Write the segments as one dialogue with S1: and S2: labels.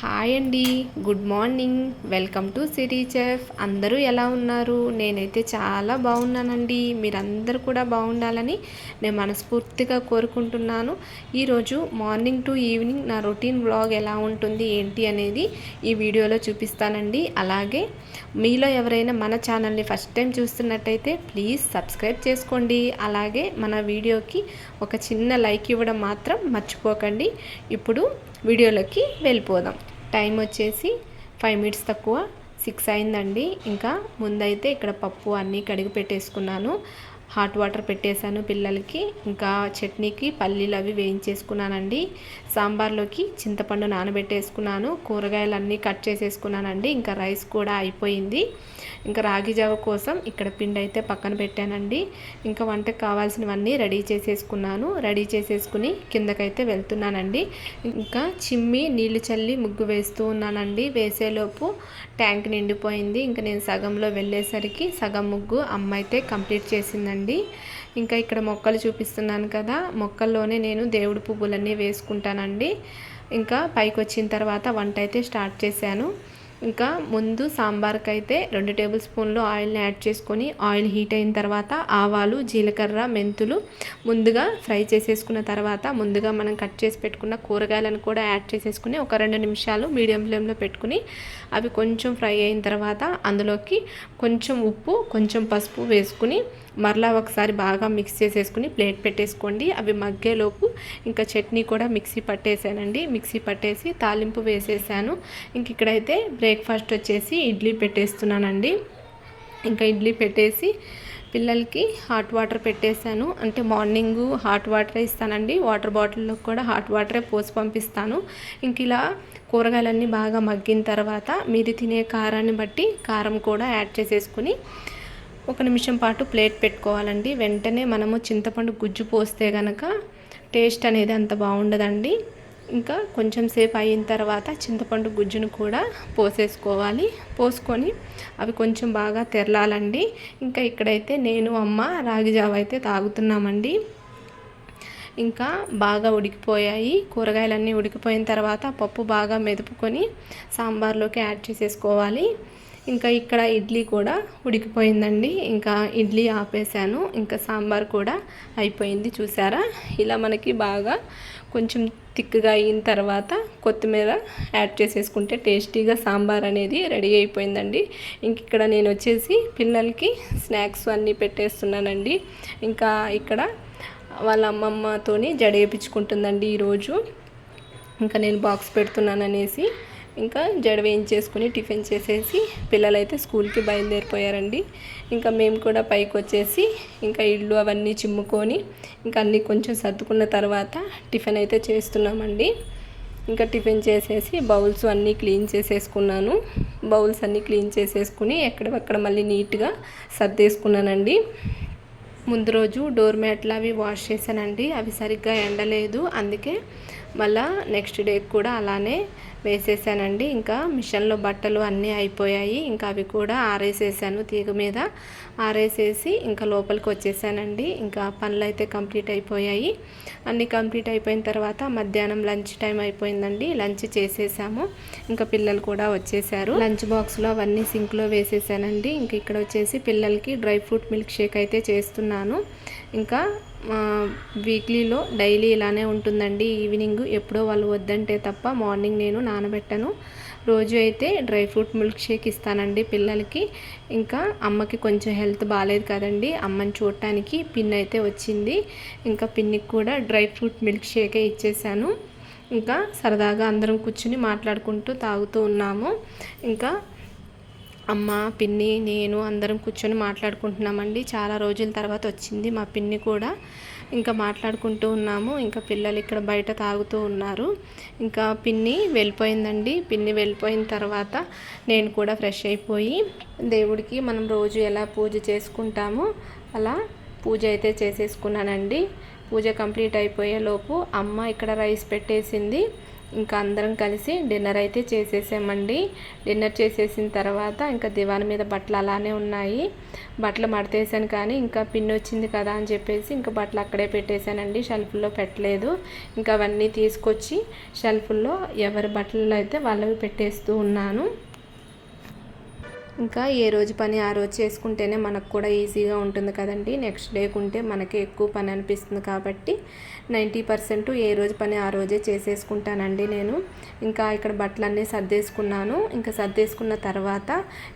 S1: Hi అండి. Good morning. Welcome to city chef. అందరూ ఎలా ఉన్నారు? నేనైతే చాలా బాగున్నానండి. మీరందరూ కూడా బాగుండాలని నేను మనస్ఫూర్తిగా కోరుకుంటున్నాను. ఈరోజు మార్నింగ్ టు ఈవినింగ్ నా రొటీన్ బ్లాగ్ ఎలా ఉంటుంది ఏంటి అనేది ఈ వీడియోలో చూపిస్తానండి. అలాగే మీలో ఎవరైనా మన ఛానల్ని ఫస్ట్ టైం చూస్తున్నట్టయితే ప్లీజ్ సబ్స్క్రైబ్ చేసుకోండి. అలాగే మన వీడియోకి ఒక చిన్న లైక్ ఇవ్వడం మాత్రం మర్చిపోకండి. ఇప్పుడు వీడియోలోకి వెళ్ళిపోదాం. టైం వచ్చేసి ఫైవ్ మినిట్స్ తక్కువ. సిక్స్ అయిందండి. ఇంకా ముందైతే ఇక్కడ పప్పు అన్నీ కడిగి పెట్టేసుకున్నాను. హాట్ వాటర్ పెట్టేశాను పిల్లలకి. ఇంకా చట్నీకి పల్లీలు అవి వేయించేసుకున్నానండి. సాంబార్లోకి చింతపండు నానబెట్టేసుకున్నాను. కూరగాయలు అన్నీ కట్ చేసేసుకున్నానండి. ఇంకా రైస్ కూడా అయిపోయింది. ఇంకా రాగి జావ కోసం ఇక్కడ పిండి అయితే పక్కన పెట్టానండి. ఇంకా వంటకు కావాల్సినవన్నీ రెడీ చేసేసుకున్నాను. రెడీ చేసేసుకుని కిందకైతే వెళ్తున్నానండి. ఇంకా చిమ్మి నీళ్ళు చల్లి ముగ్గు వేస్తూ ఉన్నానండి. వేసేలోపు ట్యాంక్ నిండిపోయింది. ఇంకా నేను సగంలో వెళ్ళేసరికి సగం ముగ్గు అమ్మ అయితే కంప్లీట్ చేసిందండి. అండి. ఇంకా ఇక్కడ మొక్కలు చూపిస్తున్నాను కదా. మొక్కల్లోనే నేను దేవుడి పువ్వులన్నీ వేసుకుంటానండి. ఇంకా పైకి వచ్చిన తర్వాత వంట అయితే స్టార్ట్ చేశాను. ఇంకా ముందు సాంబార్కి అయితే రెండు టేబుల్ స్పూన్లు ఆయిల్ని యాడ్ చేసుకొని ఆయిల్ హీట్ అయిన తర్వాత ఆవాలు జీలకర్ర మెంతులు ముందుగా ఫ్రై చేసేసుకున్న తర్వాత ముందుగా మనం కట్ చేసి పెట్టుకున్న కూరగాయలను కూడా యాడ్ చేసేసుకుని ఒక రెండు నిమిషాలు మీడియం ఫ్లేమ్లో పెట్టుకుని అవి కొంచెం ఫ్రై అయిన తర్వాత అందులోకి కొంచెం ఉప్పు కొంచెం పసుపు వేసుకుని మరలా ఒకసారి బాగా మిక్స్ చేసేసుకుని ప్లేట్ పెట్టేసుకోండి. అవి మగ్గేలోపు ఇంకా చట్నీ కూడా మిక్సీ పట్టేసానండి. మిక్సీ పట్టేసి తాలింపు వేసేసాను. ఇంక ఇక్కడైతే బ్రేక్ఫాస్ట్ వచ్చేసి ఇడ్లీ పెట్టేస్తున్నానండి. ఇంకా ఇడ్లీ పెట్టేసి పిల్లలకి హాట్ వాటర్ పెట్టేశాను. అంటే మార్నింగ్ హాట్ వాటరే ఇస్తానండి. వాటర్ బాటిల్లో కూడా హాట్ వాటరే పోసి పంపిస్తాను. ఇంక ఇలా కూరగాయలన్నీ బాగా మగ్గిన తర్వాత మీరు తినే కారాన్ని బట్టి కారం కూడా యాడ్ చేసేసుకుని ఒక నిమిషం పాటు ప్లేట్ పెట్టుకోవాలండి. వెంటనే మనము చింతపండు గుజ్జు పోస్తే కనుక టేస్ట్ అనేది అంత బాగుండదండి. ఇంకా కొంచెం సేపు అయిన తర్వాత చింతపండు గుజ్జును కూడా పోసేసుకోవాలి. పోసుకొని అవి కొంచెం బాగా తెరలాలండి. ఇంకా ఇక్కడైతే నేను అమ్మ రాగి జావ అయితే తాగుతున్నామండి. ఇంకా బాగా ఉడికిపోయాయి. కూరగాయలన్నీ ఉడికిపోయిన తర్వాత పప్పు బాగా మెదుపుకొని సాంబార్లోకి యాడ్ చేసేసుకోవాలి. ఇంకా ఇక్కడ ఇడ్లీ కూడా ఉడికిపోయిందండి. ఇంకా ఇడ్లీ ఆపేసాను ఇంకా సాంబార్ కూడా అయిపోయింది చూసారా? ఇలా మనకి బాగా కొంచెం థిక్గా అయిన తర్వాత కొత్తిమీర యాడ్ చేసేసుకుంటే టేస్టీగా సాంబార్ అనేది రెడీ అయిపోయిందండి. ఇంక ఇక్కడ నేను వచ్చేసి పిల్లలకి స్నాక్స్ అన్నీ పెట్టేస్తున్నానండి. ఇంకా ఇక్కడ వాళ్ళ అమ్మమ్మతోని జడేపించుకుంటుందండి ఈరోజు. ఇంకా నేను బాక్స్ పెడుతున్నాను అనేసి ఇంకా జడ వేయించేసుకుని టిఫిన్ చేసేసి పిల్లలైతే స్కూల్కి బయలుదేరిపోయారండి. ఇంకా మేము కూడా పైకి వచ్చేసి ఇంకా ఇల్లు అవన్నీ చిమ్ముకొని ఇంకా అన్నీ కొంచెం సర్దుకున్న తర్వాత టిఫిన్ అయితే చేస్తున్నామండి. ఇంకా టిఫిన్ చేసేసి బౌల్స్ అన్నీ క్లీన్ చేసేసుకున్నాను. బౌల్స్ అన్నీ క్లీన్ చేసేసుకుని ఎక్కడెక్కడ మళ్ళీ నీట్గా సర్దేసుకున్నానండి. ముందు రోజు డోర్ మ్యాట్లు అవి వాష్ చేశానండి. అవి సరిగ్గా ఎండలేదు. అందుకే మళ్ళా నెక్స్ట్ డే కూడా అలానే వేసేసానండి. ఇంకా మిషన్లో బట్టలు అన్నీ అయిపోయాయి. ఇంకా అవి కూడా ఆరేసేసాను తీగ మీద. ఆరేసేసి ఇంకా లోపలికి వచ్చేసానండి. ఇంకా పనులు అయితే కంప్లీట్ అయిపోయాయి. అన్నీ కంప్లీట్ అయిపోయిన తర్వాత మధ్యాహ్నం లంచ్ టైం అయిపోయిందండి. లంచ్ చేసేసాము. ఇంకా పిల్లలు కూడా వచ్చేసారు. లంచ్ బాక్స్లో అవన్నీ సింక్లో వేసేసానండి. ఇంకా ఇక్కడ వచ్చేసి పిల్లలకి డ్రై ఫ్రూట్ మిల్క్ షేక్ అయితే చేస్తున్నాను. ఇంకా వీక్లీలో డైలీ ఇలానే ఉంటుందండి. ఈవినింగ్ ఎప్పుడో వాళ్ళు వద్దంటే తప్ప మార్నింగ్ నేను నానబెట్టను. రోజు అయితే డ్రై ఫ్రూట్ మిల్క్ షేక్ ఇస్తానండి పిల్లలకి. ఇంకా అమ్మకి కొంచెం హెల్త్ బాగాలేదు కదండి. అమ్మని చూడటానికి పిన్ అయితే వచ్చింది. ఇంకా పిన్నికి కూడా డ్రై ఫ్రూట్ మిల్క్ షేకే ఇచ్చేసాను. ఇంకా సరదాగా అందరం కూర్చుని మాట్లాడుకుంటూ తాగుతూ ఉన్నాము. ఇంకా అమ్మ పిన్ని నేను అందరం కూర్చొని మాట్లాడుకుంటున్నామండి. చాలా రోజుల తర్వాత వచ్చింది మా పిన్ని కూడా. ఇంకా మాట్లాడుకుంటూ ఉన్నాము. ఇంకా పిల్లలు ఇక్కడ బయట తాగుతూ ఉన్నారు. ఇంకా పిన్ని వెళ్ళిపోయిందండి. పిన్ని వెళ్ళిపోయిన తర్వాత నేను కూడా ఫ్రెష్ అయిపోయి దేవుడికి మనం రోజు ఎలా పూజ చేసుకుంటామో అలా పూజ అయితే చేసేసుకున్నానండి. పూజ కంప్లీట్ అయిపోయే లోపు అమ్మ ఇక్కడ రైస్ పెట్టేసింది. ఇంకా అందరం కలిసి డిన్నర్ అయితే చేసేసామండి. డిన్నర్ చేసేసిన తర్వాత ఇంకా దివాన్ మీద బట్టలు అలానే ఉన్నాయి. బట్టలు మడతేసాను కానీ ఇంకా పిన్ వచ్చింది కదా అని చెప్పేసి ఇంకా బట్టలు అక్కడే పెట్టేశానండి. షెల్ఫ్లో పెట్టలేదు. ఇంకా అవన్నీ తీసుకొచ్చి షెల్ఫ్లో ఎవరి బట్టలు అయితే వాళ్ళవి పెట్టేస్తూ ఉన్నాను. ఇంకా ఏ రోజు పని ఆ రోజు చేసుకుంటేనే మనకు కూడా ఈజీగా ఉంటుంది కదండి. నెక్స్ట్ డే ఉంటే మనకి ఎక్కువ పని అనిపిస్తుంది కాబట్టి నైంటీ పర్సెంట్ ఏ రోజు పని ఆ రోజే చేసేసుకుంటానండి నేను. ఇంకా ఇక్కడ బట్టలన్నీ సర్దేసుకున్నాను. ఇంకా సర్దేసుకున్న తర్వాత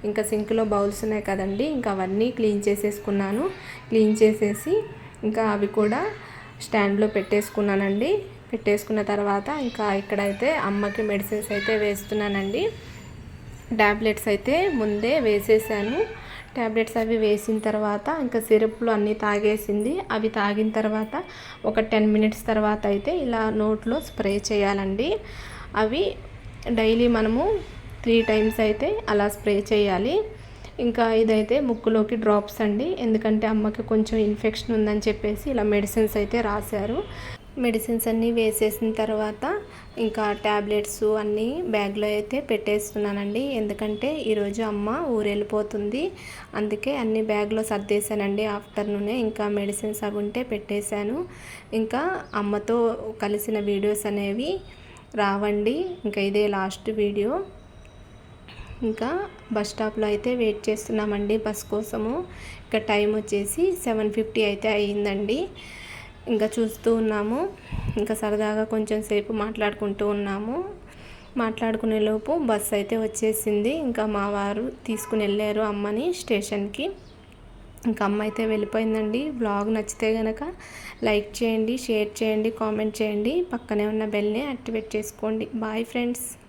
S1: ఇంకా సింక్లో బౌల్స్ ఉన్నాయి కదండి. ఇంకా అవన్నీ క్లీన్ చేసేసుకున్నాను. క్లీన్ చేసేసి ఇంకా అవి కూడా స్టాండ్లో పెట్టేసుకున్నానండి. పెట్టేసుకున్న తర్వాత ఇంకా ఇక్కడైతే అమ్మకి మెడిసిన్స్ అయితే వేస్తున్నానండి. ట్యాబ్లెట్స్ అయితే ముందే వేసేసాను. ట్యాబ్లెట్స్ అవి వేసిన తర్వాత ఇంకా సిరప్లు అన్నీ తాగేసింది. అవి తాగిన తర్వాత ఒక టెన్ మినిట్స్ తర్వాత అయితే ఇలా నోట్లో స్ప్రే చేయాలండి. అవి డైలీ మనము త్రీ టైమ్స్ అయితే అలా స్ప్రే చేయాలి. ఇంకా ఇదైతే ముక్కులోకి డ్రాప్స్ అండి. ఎందుకంటే అమ్మకి కొంచెం ఇన్ఫెక్షన్ ఉందని చెప్పేసి ఇలా మెడిసిన్స్ అయితే రాశారు. మెడిసిన్స్ అన్నీ వేసేసిన తర్వాత ఇంకా ట్యాబ్లెట్స్ అన్నీ బ్యాగ్లో అయితే పెట్టేస్తున్నానండి. ఎందుకంటే ఈరోజు అమ్మ ఊరెళ్ళిపోతుంది. అందుకే అన్ని బ్యాగ్లో సర్దేశానండి. ఆఫ్టర్నూనే ఇంకా మెడిసిన్స్ అవి ఉంటే పెట్టేశాను. ఇంకా అమ్మతో కలిసిన వీడియోస్ అనేవి రావండి. ఇంకా ఇదే లాస్ట్ వీడియో. ఇంకా బస్ స్టాప్లో అయితే వెయిట్ చేస్తున్నామండి బస్ కోసము. ఇంకా టైం వచ్చేసి సెవెన్ ఫిఫ్టీ అయితే అయ్యిందండి. ఇంకా చూస్తూ ఉన్నాము. ఇంకా సరదాగా కొంచెం సేపు మాట్లాడుకుంటూ ఉన్నాము. మాట్లాడుకునే లోపు అయితే వచ్చేసింది. ఇంకా మా వారు తీసుకుని వెళ్ళారు అమ్మని స్టేషన్కి. ఇంకా అమ్మ అయితే వెళ్ళిపోయిందండి. బ్లాగ్ నచ్చితే కనుక లైక్ చేయండి షేర్ చేయండి కామెంట్ చేయండి. పక్కనే ఉన్న బెల్ని యాక్టివేట్ చేసుకోండి. Bye friends.